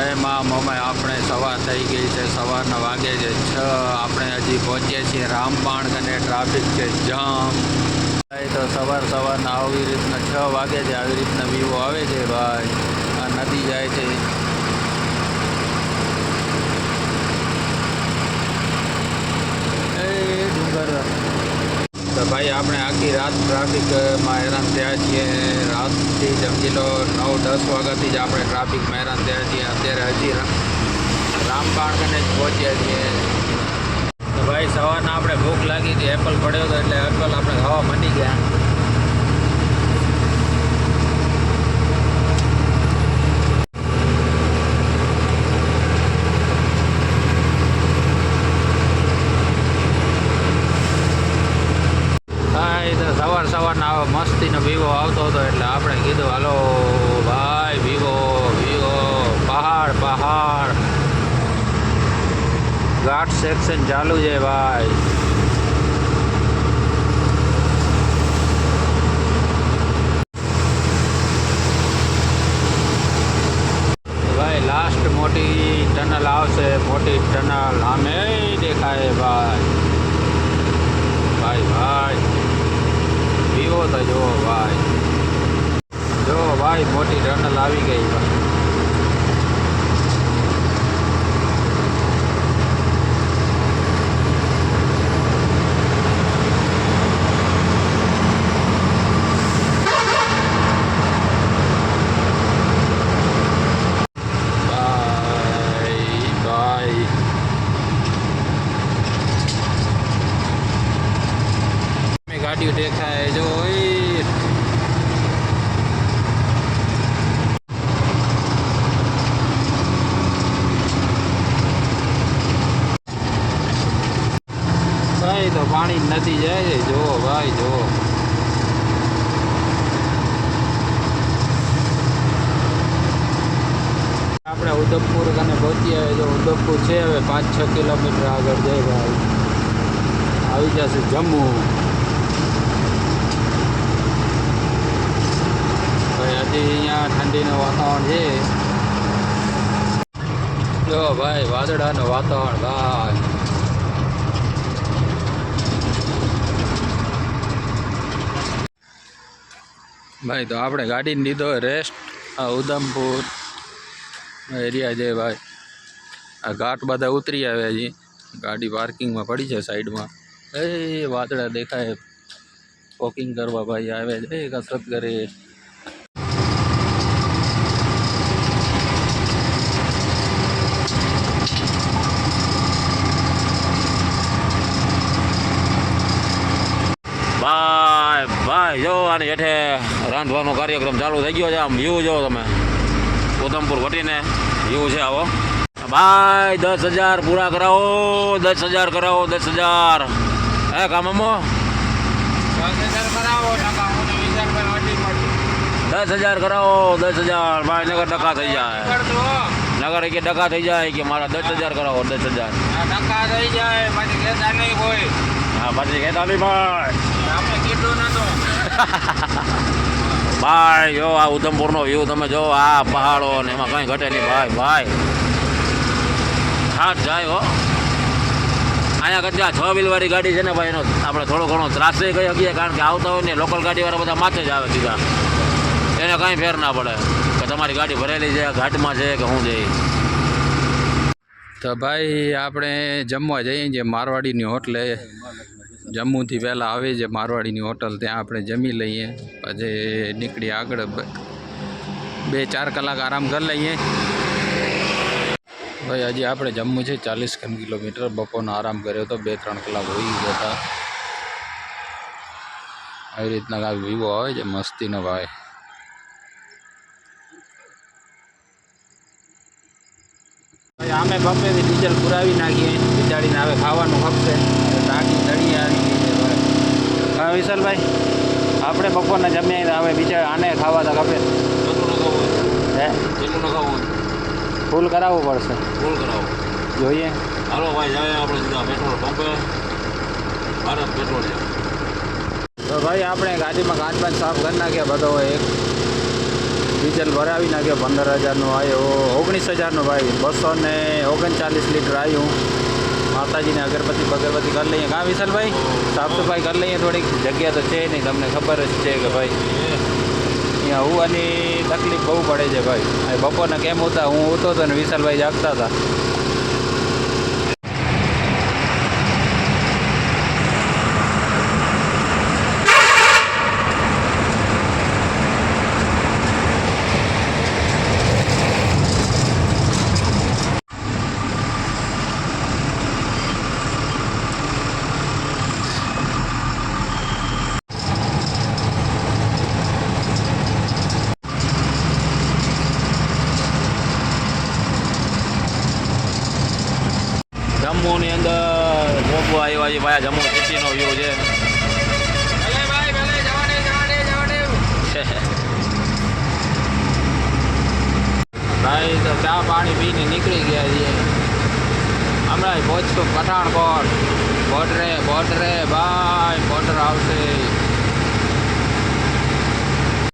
જય મા મમાઈ. આપણે સવાર થઈ ગઈ છે, સવારના વાગે છે છ, આપણે હજી પહોંચીએ છીએ રામબાણ અને ટ્રાફિક છે જામ. તો સવાર સવારના આવી રીતના છ વાગે છે આવી રીતના વિવો આવે છે ભાઈ. આ નદી જાય છે. એ ડુંગર. તો ભાઈ, આપણે આખી રાત ટ્રાફિકમાં હેરાન થયા છીએ. રાતથી સમજી લો, નવ, દસ વાગ્યાથી જ આપણે ટ્રાફિકમાં હેરાન થયા છીએ. અત્યારે હજી રા- રામબાણ જ પહોંચ્યા છીએ. ભાઈ, સવારના આપણે ભૂખ લાગી હતી, એપલ પડ્યો હતો એટલે એપલ આપણે ખાવા મની ગયા હા એ તો સવાર સવારના આવો મસ્તીનો વિવો આવતો હતો એટલે આપણે કીધું હાલો ભાઈ વિવો વિવો પહાડ પહાડ ઘાટ સેક્શન ચાલુ છે ભાઈ લાસ્ટ મોટી ટનલ આવશે મોટી ટનલ આમે દેખાય ભાઈ ભાઈ ભાઈ વિવો તો જુઓ ભાઈ જો ભાઈ મોટી ટનલ આવી ગઈ ભાઈ ભાઈ ભાઈ મેં ગાડીઓ દેખાય જો ઓય. ભાઈ તો પાણી નથી જાય જુઓ ભાઈ, જુઓ. આપણે ઉધમપુર અને પહોંચી આવે જો ઉધમપુર છે, હવે પાંચ છ કિલોમીટર આગળ જાય ભાઈ. આવી જશે જમ્મુ. ભાઈ, હજી અહીંયા ઠંડીનું વાતાવરણ છે. જો ભાઈ, વાદળાનું વાતાવરણ, ભાઈ. ભાઈ, તો આપણે ગાડીને લીધો રેસ્ટ આ ઉધમપુર એરિયા છે ભાઈ. આ ઘાટ બધા ઉતરી આવ્યા છે. ગાડી પાર્કિંગમાં પડી છે સાઈડમાં. એ વાદળા દેખાય. વોકિંગ કરવા ભાઈ આવે છે. એ કસરત કરે ભાઈ, જો આની હેઠે રાંધવાનો કાર્યક્રમ ચાલુ થઈ ગયો છે. આમ વ્યૂ જો તમે. ઉધમપુર વટીને વ્યૂ છે આવો. ભાઈ, દસ હજાર પૂરા કરાવો, દસ હજાર કરાવો, દસ હજાર. હે, કામમો? દસ હજાર કરાવો, દસ હજાર. ભાઈ, નગર ટકા થઈ જાય. નગર કે ટકા થઈ જાય કે મારા દસ હજાર કરાવો, દસ હજાર. ટકા થઈ જાય પછી હા, પછી કહેતા નહીં, ભાઈ. કીધું નતું ભાઈ, જો આ ઉધમપુરનો વ્યૂ તમે જો, આ પહાડો ને એમાં કંઈ ઘટે નહીં. ભાઈ ભાઈ. હાથ જાય હો. અહીંયા કરતા આ છ વ્હીલવાળી ગાડી છે ને ભાઈ, એનો આપણે થોડો ઘણો ત્રાસે કહી શકીએ કારણ કે આવતા હોય ને લોકલ ગાડીવાળા બધા માથે જ આવે સીધા. એને કાંઈ ફેર ના પડે કે તમારી ગાડી ભરેલી છે, ઘાટમાં છે કે શું છે તો ભાઈ, આપણે જમવા જઈએ છીએ, મારવાડીની હોટલે જમ્મુથી પહેલાં આવે છે મારવાડીની હોટલ, ત્યાં આપણે જમી લઈએ. પછી નીકળી આગળ બે ચાર કલાક આરામ કરી લઈએ. ભાઈ, હજી આપણે જમ્મુ છે ચાલીસ ખન કિલોમીટર, બપોરનો આરામ કર્યો હતો બે ત્રણ કલાક હોઈ ગયા હતા. આવી રીતના કાંઈક વિવો આવે છે, મસ્તીનો ભાઈ. આમે બપેથી ડીઝલ પુરાવી નાખીએ બિચારીને હવે ખાવાનું ખપશે ટાંકી ચડી આવી ગઈ છે ભાઈ હા વિશાલભાઈ આપણે બપોરના જમ્યા હવે બિચારા આને ખાવા તો કપે હે? ફૂલ કરાવવું પડશે. ફૂલ કરાવો. જોઈએ. હાલો ભાઈ જાય આપણે સીધા પેટ્રોલ પંપે. ભારત પેટ્રોલિયમ. તો ભાઈ આપણે ગાડીમાં કાચ પાંચ સાફ કરી નાખ્યા બધો એક. ડીઝલ ભરાવી નાખ્યો પંદર હજારનું આવ્યો ઓગણીસ હજારનું ભાઈ બસો ને ઓગણચાલીસ લીટર આવ્યું માતાજીને અગરબત્તી બગરબત્તી કરી લઈએ. કાં વિશાલભાઈ સાફ સફાઈ કરી લઈએ. થોડીક જગ્યા તો છે નહીં, તમને ખબર જ છે કે ભાઈ, અહીંયા હોવાની તકલીફ બહુ પડે છે ભાઈ. બપોરના કેમ હોતા હું હોતો હતો ને વિશાલભાઈ જાગતા હતા. જમ્મુની અંદર મોગો આવ્યો છે ભાઈ જમ્મુ સિટીનો વ્યૂ છે. ભાઈ, તો ચા પાણી પીને નીકળી ગયા છીએ. હમણાં પહોંચશું પઠાણકોટ. બોર્ડરે બોર્ડરે ભાઈ બોર્ડર આવશે.